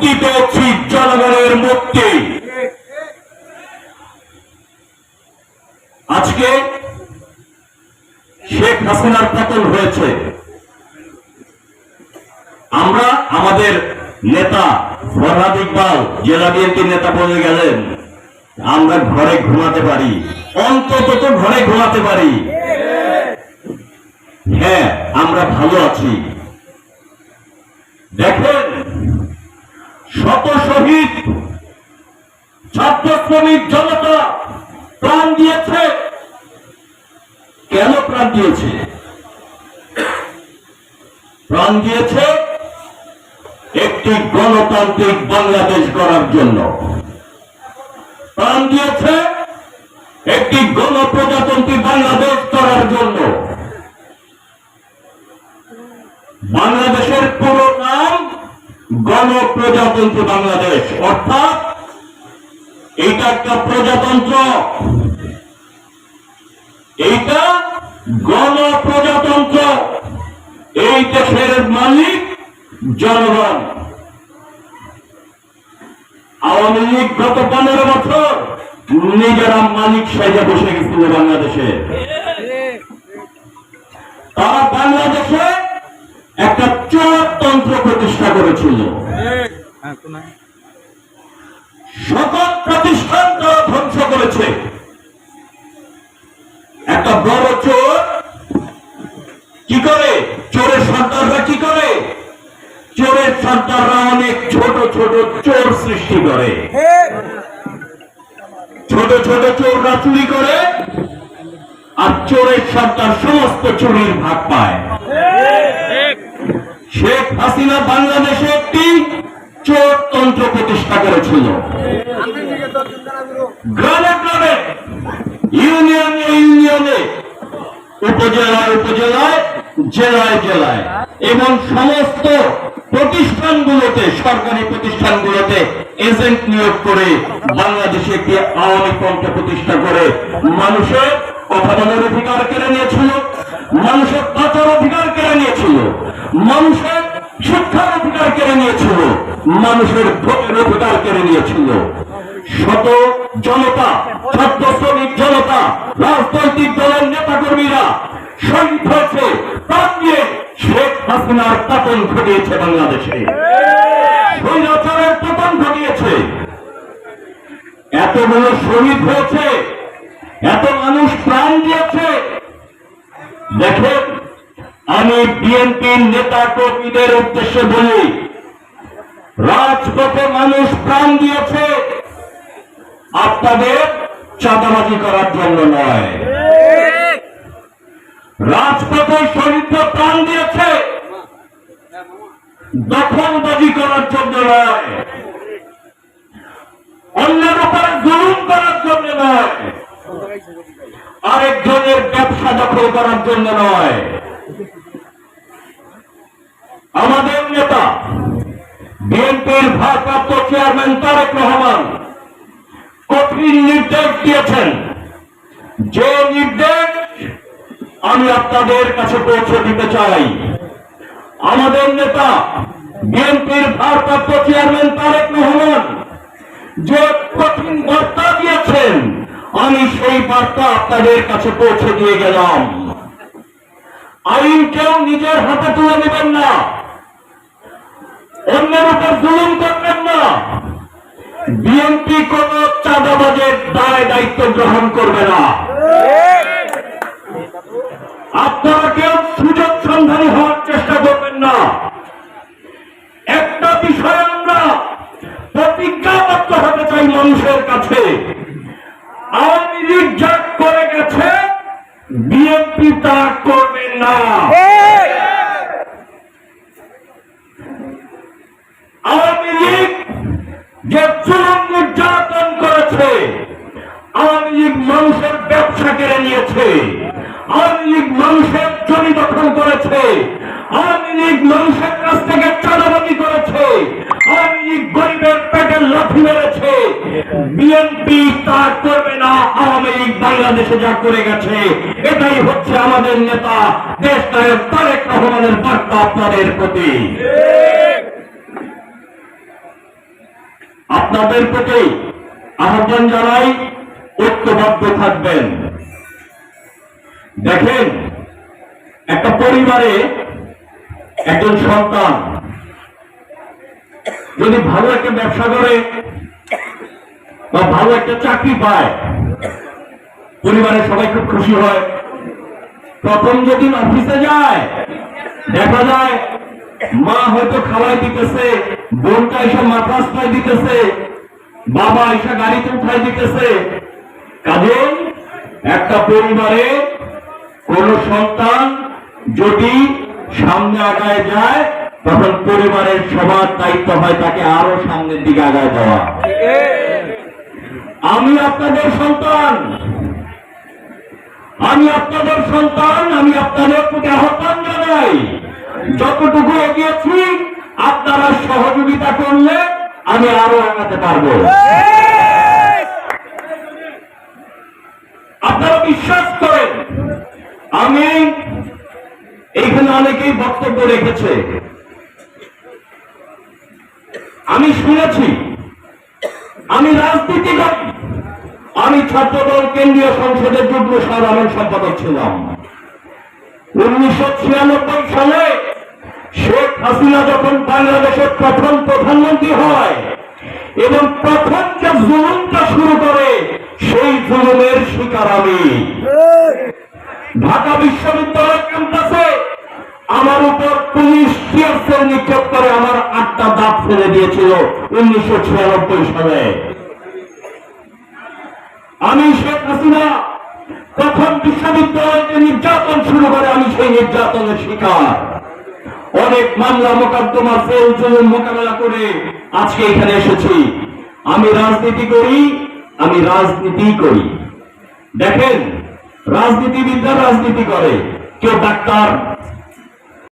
মুক্তি পেয়েছি জনগণের মুক্তি। আজকে শেখ হাসিনার পতন হয়েছে। আমরা আমাদের নেতা ফরহাদ ইকবাল, জেলা বিএনপির নেতা বলে গেলেন। আমরা ঘরে ঘুমাতে পারি। অন্তত তো ঘরে ঘুমাতে পারি। হ্যাঁ আমরা ভালো আছি। দেখেন শত শহীদ ছাত্র শ্রমিক জনতা প্রাণ দিয়েছে। কেন প্রাণ দিয়েছে? প্রাণ দিয়েছে একটি গণতান্ত্রিক বাংলাদেশ গড়ার জন্য। প্রাণ দিয়েছে একটি গণপ্রজাতন্ত্রী বাংলাদেশ করার জন্য বাংলাদেশের পুরো নাম গণপ্রজাতন্ত্রী বাংলাদেশ, অর্থাৎ এটা একটা প্রজাতন্ত্র। এইটা গণপ্রজাতন্ত্র। এই দেশের মালিক জনগণ। আওয়ামী লীগ গত পনেরো বছর নিজেরা মালিক সাইজে বসে গেছিল বাংলাদেশে। তারা বাংলাদেশে একটা চোরতন্ত্র প্রতিষ্ঠা করেছিল। সকল প্রতিষ্ঠান তারা ধ্বংস করেছে। একটা বড় চোর কি করে? চোরের সন্তানরা কি করে? চোরের সন্তানরা অনেক ছোট ছোট চোর সৃষ্টি করে। ছোট ছোট চোররা চুরি করে আর চোরের সন্তান সমস্ত চুরির ভাগ পায়। শেখ হাসিনা বাংলাদেশে একটি চোরতন্ত্র প্রতিষ্ঠা করেছিল। গ্রামে গ্রামে, ইউনিয়নে ইউনিয়নে, উপজেলায় উপজেলায়, জেলায় জেলায়, এবং সমস্ত প্রতিষ্ঠানগুলোতে, সরকারি প্রতিষ্ঠানগুলোতে এজেন্ট নিয়োগ করে বাংলাদেশে একটি আওয়ামী পন্থা প্রতিষ্ঠা করে মানুষের বলার অধিকার কেড়ে নিয়েছিল, মানুষের বাঁচার অধিকার কেড়ে নিয়েছিল, মানুষের মানুষের ভোটের অধিকার কেড়ে নিয়েছিল। শত জনতা ছাত্র শ্রমিক জনতা, রাজনৈতিক দলের শহীদ হয়েছে। প্রাণ দিয়ে শেখ হাসিনার পতন ঘটিয়েছে বাংলাদেশে। স্বৈরাচারের পতন ঘটিয়েছে। এতগুলো শহীদ হয়েছে, এত মানুষ প্রাণ দিয়েছে। দেখেন, আমি বিএনপির নেতা কর্মীদের উদ্দেশ্যে বলি রাজপথে মানুষ প্রাণ দিয়েছে। আপনাদের চাঁদাবাজি করার জন্য নয়। রাজপথে শহীদরা প্রাণ দিয়েছে। দখলবাজি করার জন্য নয়। অন্যের উপরে জুলুম করার জন্য নয়। আরেকজনের ব্যবসা দখল করার জন্য নয়। আমাদের বিএনপির ভারপ্রাপ্ত চেয়ারম্যান তারেক রহমান কঠিন নির্দেশ দিয়েছেন। যে নির্দেশ আমি আপনাদের কাছে পৌঁছে দিতে চাই। আমাদের নেতা, বিএনপির ভারপ্রাপ্ত চেয়ারম্যান তারেক রহমান যে কঠিন বার্তা দিয়েছেন, আমি সেই বার্তা আপনাদের কাছে পৌঁছে দিয়ে গেলাম। আইন কেউ নিজের হাতে তুলে নেবেন না। অন্যের উপর জুলুম করবেন না। বিএনপি কোন চাঁদাবাজের দায় দায়িত্ব গ্রহণ করবে না। আপনারা কেউ সুযোগ সন্ধানী হওয়ার চেষ্টা করবেন না। একটা বিষয় আমরা প্রতিজ্ঞাবদ্ধ হতে চাই মানুষের কাছে আওয়ামী লীগ যা করে গেছে বিএনপি তা করবে না আওয়ামী লীগ যে চূড়ান্ত নির্যাতন করেছে। আওয়ামী মানুষের ব্যবসা কেড়ে নিয়েছে। আওয়ামী মানুষের জমি দখল করেছে। মানুষের কাছ থেকে চাঁদাবাজি করেছে। গরিবের পেটে মেরেছে। বিএনপি তা করবে না, আওয়ামী বাংলাদেশে যা করে গেছে। এটাই হচ্ছে আমাদের নেতা, দেশ তারেক রহমানের বার্তা আপনাদের প্রতি। আপনাদের প্রতি আহ্বান জানাই, ঐক্যবদ্ধ থাকবেন। দেখেন, একটা পরিবারে একজন সন্তান যদি ভালো একটা ব্যবসা করে বা ভালো একটা চাকরি পায় পরিবারের সবাই খুব খুশি হয়। প্রথম যেদিন অফিসে যায়, দেখা যায় মা হয়তো খাওয়াই দিতেছে, বোনটা এসে মাথাস খাই দিতেছে, বাবা এসে গাড়িতে উঠাই দিতেছে। কাজে একটা পরিবারে কোন সন্তান যদি সামনে আগায় যায়, তখন পরিবারের সবার দায়িত্ব হয় তাকে আরও সামনের দিকে আগায় দেওয়া। আমি আপনাদের সন্তান। আমি আপনাদের সন্তান, আমি আপনাদের প্রতি আহ্বান জানাই। যতটুকু এগিয়েছি, আপনারা সহযোগিতা করলে আমি আরও আগাতে পারব। আপনারা বিশ্বাস করেন, আমি এইখানে অনেকেই বক্তব্য রেখেছে। আমি শুনেছি, আমি রাজনীতি আমি ছাত্রদল কেন্দ্রীয় সংসদের যুগ্ম সাধারণ সম্পাদক ছিলাম। উনিশশো ছিয়ানব্বই সালে শেখ হাসিনা যখন বাংলাদেশের প্রথম প্রধানমন্ত্রী হয় এবং প্রথম যে জুলুমটা শুরু করে, সেই জুলুমের শিকার আমি। ঢাকা বিশ্ববিদ্যালয় ক্যাম্পাসে আমার উপর পুলিশ টিয়ারসেল নিক্ষেপ করে আমার আটটা দাঁত ফেলে দিয়েছিল উনিশশো ছিয়ানব্বই সালে। আমি শেখ হাসিনা প্রথম বিশ্ববিদ্যালয়কে নির্যাতন শুরু করে, আমি সেই নির্যাতনের শিকার। অনেক মামলা, মোকদ্দমা, ফেল মোকাবেলা করে আজকে এখানে এসেছি। আমি রাজনীতি করি, আমি রাজনীতি করি। দেখেন, রাজনীতিবিদরা রাজনীতি করে। কেউ ডাক্তার